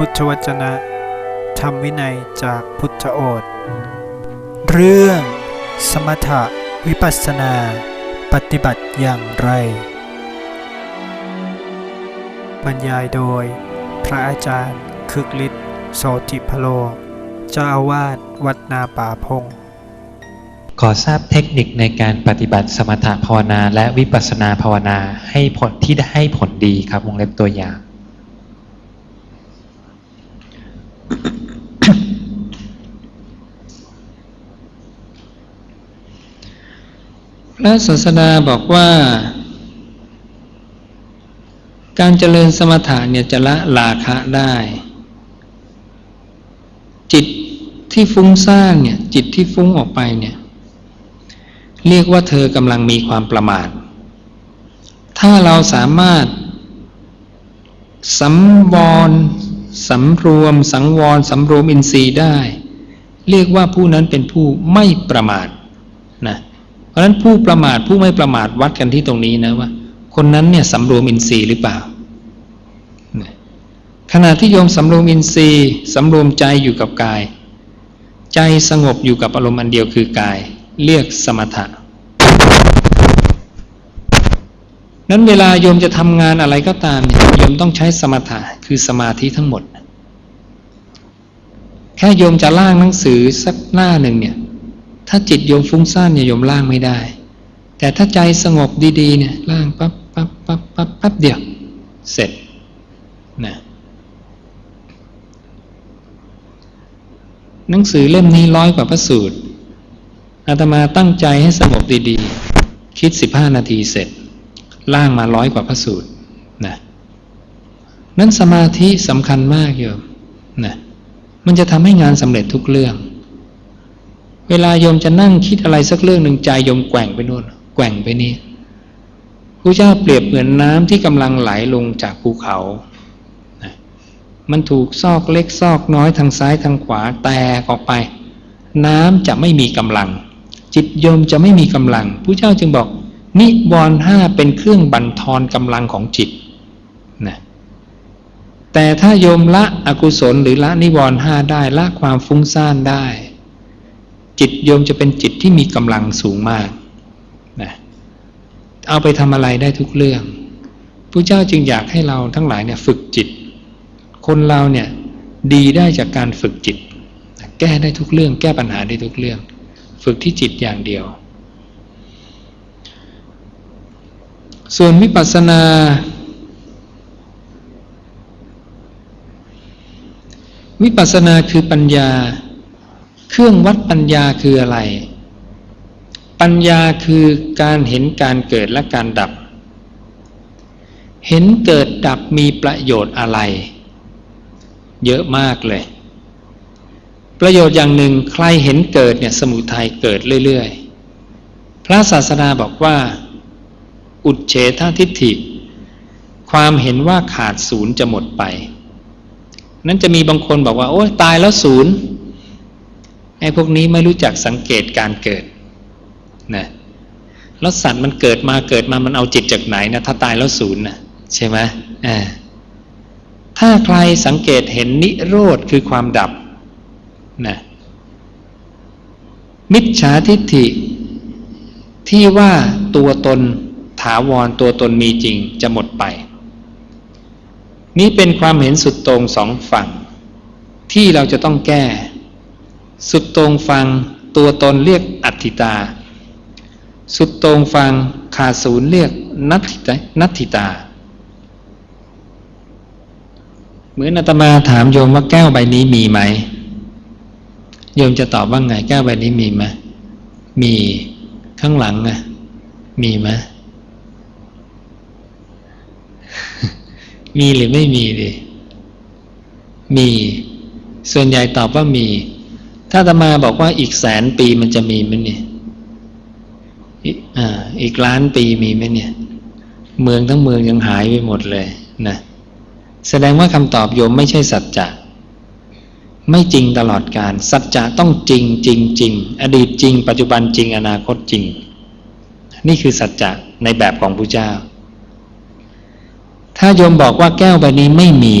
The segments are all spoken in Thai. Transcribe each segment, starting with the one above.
พุทธวจนะ ธรรมวินัยจากพุทธโอษเรื่อง สมถะวิปัสสนา ปฏิบัติอย่างไร บรรยายโดย พระอาจารย์คึกฤทธิ์โสติพโล เจ้าอาวาสวัดนาป่าพง ขอทราบเทคนิคในการปฏิบัติสมถะภาวนาและวิปัสสนาภาวนาให้ผลที่ได้ให้ผลดีครับวงเล็บตัวอย่าง พ ระศาสดาบอกว่า การเจริญสมถะเนี่ยจะละราคะได้ จิตที่ฟุ้งซ่านเนี่ยจิตที่ฟุ้งออกไปเนี่ยเรียกว่าเธอกำลังมีความประมาท ถ้าเราสามารถสำวรสำรวม สังวรสำรวมอินทรีย์ได้ เรียกว่าผู้นั้นเป็นผู้ไม่ประมาท ราะฉะนั้นผู้ประมาทผู้ไม่ประมาทวัดกันที่ตรงนี้นะว่า คนนั้นเนี่ยสำรวมอินทรีย์หรือเปล่า ขณะที่โยมสำรวมอินทรีย์สำรวมใจอยู่กับกาย ใจสงบอยู่กับอารมณ์อันเดียวคือกาย เรียกสมถะนั้นเวลาโยมจะทำงานอะไรก็ตามเนี่ยโยมต้องใช้สมถะคือสมาธิทั้งหมด แค่โยมจะล่างหนังสือสักหน้าหนึ่งเนี่ย ถ้าจิตโยมฟุ้งซ่านเนี่ยโยมล่างไม่ได้ แต่ถ้าใจสงบดีๆเนี่ยล่างปั๊บปั๊บปั๊บปั๊บปั๊บเดียว เสร็จนะหนังสือเล่มนี้ร้อยกว่าพระสูตรอาตมาตั้งใจให้สงบดีๆ คิดสิบห้านาทีเสร็จ ล่างมาร้อยกว่าพระสูตรนะนั้นสมาธิสำคัญมากโยมนะมันจะทำให้งานสำเร็จทุกเรื่อง เวลาโยมจะนั่งคิดอะไรสักเรื่องหนึ่งใจโยมแกว่งไปโน่นแกว่งไปนี่พระเจ้าเปรียบเหมือนน้ำที่กำลังไหลลงจากภูเขานะมันถูกซอกเล็กซอกน้อยทางซ้ายทางขวาแตกออกไป น้ำจะไม่มีกำลัง จิตโยมจะไม่มีกำลังพระเจ้าจึงบอกนิวรณ์ห้าเป็นเครื่องบั่นทอนกำลังของจิตนะแต่ถ้าโยมละอกุศลหรือละนิวรณ์ห้าได้ละความฟุ้งซ่านได้ จิตโยมจะเป็นจิตที่มีกำลังสูงมากนะเอาไปทำอะไรได้ทุกเรื่องพระเจ้าจึงอยากให้เราทั้งหลายเนี่ยฝึกจิต คนเราเนี่ยดีได้จากการฝึกจิต แก้ได้ทุกเรื่อง แก้ปัญหาได้ทุกเรื่อง ฝึกที่จิตอย่างเดียว ส่วนวิปัสสนาวิปัสสนาคือปัญญา เครื่องวัดปัญญาคืออะไร ปัญญาคือการเห็นการเกิดและการดับ เห็นเกิดดับมีประโยชน์อะไร เยอะมากเลย ประโยชน์อย่างหนึ่งใครเห็นเกิดเนี่ยสมุทัยเกิดเรื่อยๆ พระศาสดาบอกว่า อุดเฉททิฏฐิ ความเห็นว่าขาดศูนย์จะหมดไป นั้นจะมีบางคนบอกว่า โอ้ตายแล้วศูนย์ ไอ้พวกนี้ไม่รู้จักสังเกตการเกิดนะแล้วสัตว์มันเกิดมาเกิดมามันเอาจิตจากไหนนะถ้าตายแล้วศูนย์นะใช่ไหมอ่าถ้าใครสังเกตเห็นนิโรธคือความดับนะมิจฉาทิฏฐิ ที่ว่าตัวตนถาวรตัวตนมีจริงจะหมดไป นี้เป็นความเห็นสุดตรงสองฝั่ง ที่เราจะต้องแก้ สุดตรงฟังตัวตนเรียกอัตถิตา สุดตรงฟังขาดศูนย์เรียกนัตถิตนัตถิตา เหมือนอาตมาถามโยมว่าแก้วใบนี้มีไหม โยมจะตอบว่าไง แก้วใบนี้มีไหมมีข้างหลังอะมีไหมมีหรือไม่มีดิมี ส่วนใหญ่ตอบว่ามี ถ้าตมาบอกว่าอีกแสนปีมันจะมีไหมเนี่ยอีอ่าอีกล้านปีมีไหมเนี่ย เมืองทั้งเมืองยังหายไปหมดเลยนะแสดงว่าคำตอบโยมไม่ใช่สัจจะไม่จริงตลอดการ สัจจะต้องจริงจริงจริงอดีตจริง ปัจจุบันจริงอนาคตจริง นี่คือสัจจะในแบบของพระเจ้า ถ้าโยมบอกว่าแก้วใบนี้ไม่มี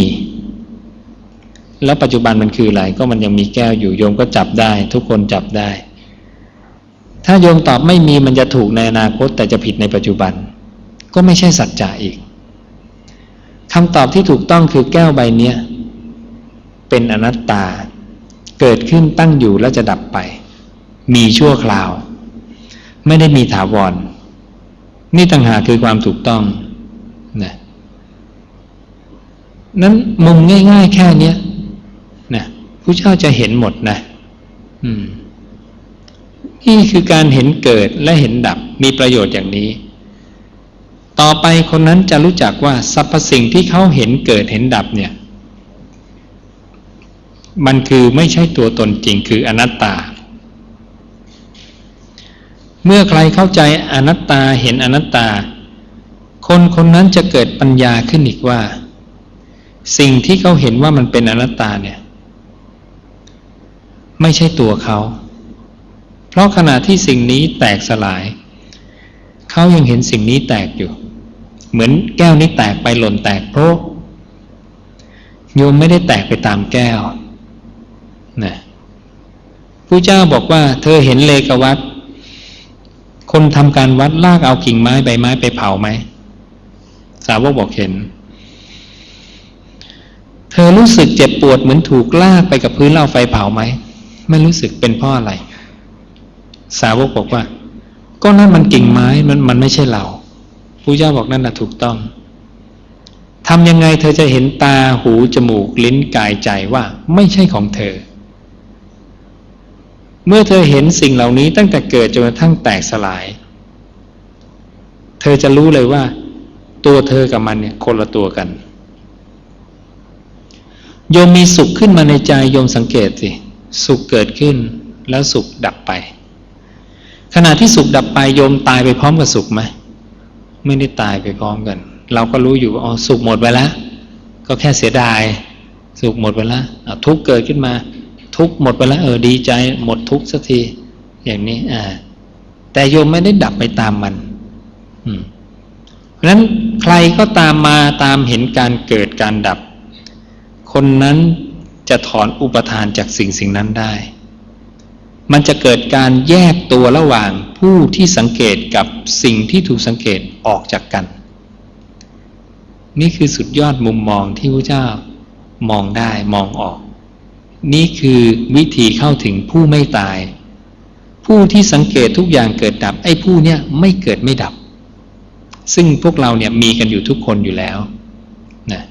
แล้วปัจจุบันมันคืออะไรก็มันยังมีแก้วอยู่โยมก็จับได้ ทุกคนจับได้ ถ้าโยมตอบไม่มีมันจะถูกในอนาคต แต่จะผิดในปัจจุบัน ก็ไม่ใช่สัจจะอีกคำตอบที่ถูกต้องคือแก้วใบเนี้ยเป็นอนัตตา เกิดขึ้นตั้งอยู่แล้วจะดับไป มีชั่วคราว ไม่ได้มีถาวร นี่ต่างหากคือความถูกต้องนะนั้นมุมง่าย ๆ แค่เนี้ย นะผู้เจ้าจะเห็นหมดนะนี่คือการเห็นเกิดและเห็นดับมีประโยชน์อย่างนี้ ต่อไปคนนั้นจะรู้จักว่าสรรพสิ่งที่เขาเห็นเกิดเห็นดับเนี่ย มันคือไม่ใช่ตัวตนจริงคืออนัตตา เมื่อใครเข้าใจอนัตตาเห็นอนัตตา คนคนนั้นจะเกิดปัญญาขึ้นอีกว่า สิ่งที่เขาเห็นว่ามันเป็นอนัตตาเนี่ย ไม่ใช่ตัวเขา เพราะขณะที่สิ่งนี้แตกสลาย เขายังเห็นสิ่งนี้แตกอยู่ เหมือนแก้วนี้แตกไปหล่นแตกโพะโยมไม่ได้แตกไปตามแก้วนะผู้เจ้าบอกว่า เธอเห็นเลกวัด คนทำการวัดลากเอากิ่งไม้ใบไม้ไปเผาไหม สาวกบอกเห็น เธอรู้สึกเจ็บปวดเหมือนถูกลากไปกับพื้นเล่าไฟเผาไหม ไม่รู้สึกเป็นเพราะอะไร สาวกบอกว่า ก็นั่นมันกิ่งไม้มันมันไม่ใช่เราผู้เจ้าบอกนั่นแหะถูกต้องทำยังไงเธอจะเห็นตาหูจมูกลิ้นกายใจว่าไม่ใช่ของเธอ เมื่อเธอเห็นสิ่งเหล่านี้ตั้งแต่เกิดจนกระทั่งแตกสลาย เธอจะรู้เลยว่า ตัวเธอกับมันเนี่ยคนละตัวกัน โยมมีสุขขึ้นมาในใจโยมสังเกตสิ สุขเกิดขึ้นแล้วสุขดับไป ขณะที่สุขดับไปโยมตายไปพร้อมกับสุขไหมไม่ได้ตายไปพร้อมกัน เราก็รู้อยู่ว่าอ๋อสุขหมดไปแล้วก็แค่เสียดาย สุขหมดไปแล้วทุกเกิดขึ้นมา ทุกหมดไปแล้วเออดีใจหมดทุกสักทีอย่างนี้อ่าแต่โยมไม่ได้ดับไปตามมัน อืมเพราะฉะนั้นใครก็ตามมาตามเห็นการเกิดการดับ คนนั้น จะถอนอุปทานจากสิ่งสิ่งนั้นได้ มันจะเกิดการแยกตัวระหว่างผู้ที่สังเกตกับสิ่งที่ถูกสังเกตออกจากกัน นี่คือสุดยอดมุมมองที่พระเจ้ามองได้มองออก นี่คือวิธีเข้าถึงผู้ไม่ตาย ผู้ที่สังเกตทุกอย่างเกิดดับ ไอ้ผู้เนี่ยไม่เกิดไม่ดับ ซึ่งพวกเราเนี่ยมีกันอยู่ทุกคนอยู่แล้วนะ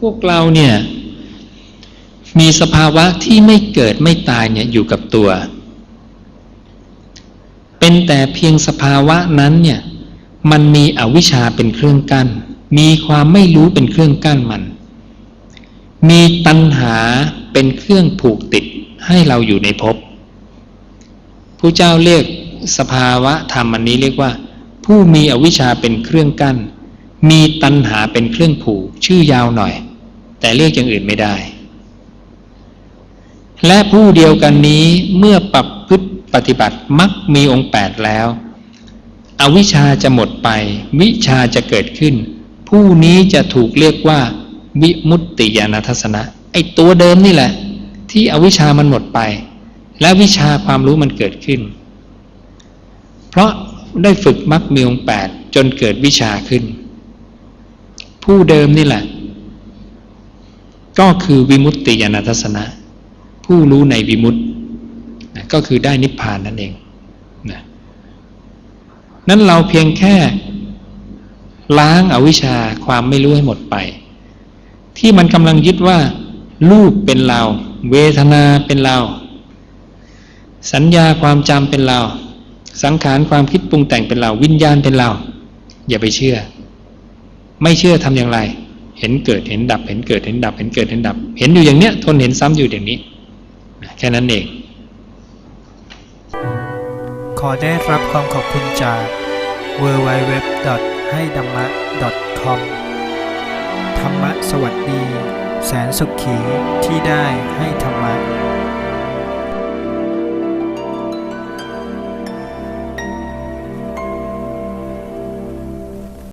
พวกเราเนี่ยมีสภาวะที่ไม่เกิดไม่ตายเนี่ยอยู่กับตัว เป็นแต่เพียงสภาวะนั้นเนี่ยมันมีอวิชชาเป็นเครื่องกัน้น มีความไม่รู้เป็นเครื่องกั้นมัน มีตัณหาเป็นเครื่องผูกติดให้เราอยู่ในภพผู้เจ้าเรียกสภาวะธรรมอันนี้เรียกว่า ผู้มีอวิชชาเป็นเครื่องกั้น มีตัณหาเป็นเครื่องผูกชื่อยาวหน่อย แต่เรียกอย่างอื่นไม่ได้ และผู้เดียวกันนี้เมื่อปรับพฤติปฏิบัติมักมีองค์แปดแล้ว อวิชชาจะหมดไป วิชาจะเกิดขึ้น ผู้นี้จะถูกเรียกว่า วิมุตติญาณทัศนะไอตัวเดิมนี่แหละ ที่อวิชามันหมดไป และวิชาความรู้มันเกิดขึ้น เพราะได้ฝึกมักมีองค์แปดจนเกิดวิชาขึ้น ผู้เดิมนี่แหละ ก็คือวิมุตติญาณทัศนะ ผู้รู้ในวิมุตติก็คือได้นิพพานนั่นเองนะนั้นเราเพียงแค่ล้างอาวิชชาความไม่รู้ให้หมดไป ที่มันกำลังยึดว่ารูปเป็นเรา เวทนาเป็นเรา สัญญาความจำเป็นเรา สังขารความคิดปรุงแต่งเป็นเรา วิญญาณเป็นเรา อย่าไปเชื่อ ไม่เชื่อทำอย่างไร เห็นเกิดเห็นดับ เห็นเกิดเห็นดับ เห็นเกิดเห็นดับ เห็นอยู่อย่างเนี้ย ทนเห็นซ้ำอยู่อย่างนี้แค่นั้นเอง ขอได้รับความขอบคุณจาก w w w ให้ดัมมะ .com ธรรมะสวัสดี แสนสุขีที่ได้ให้ธรรมะ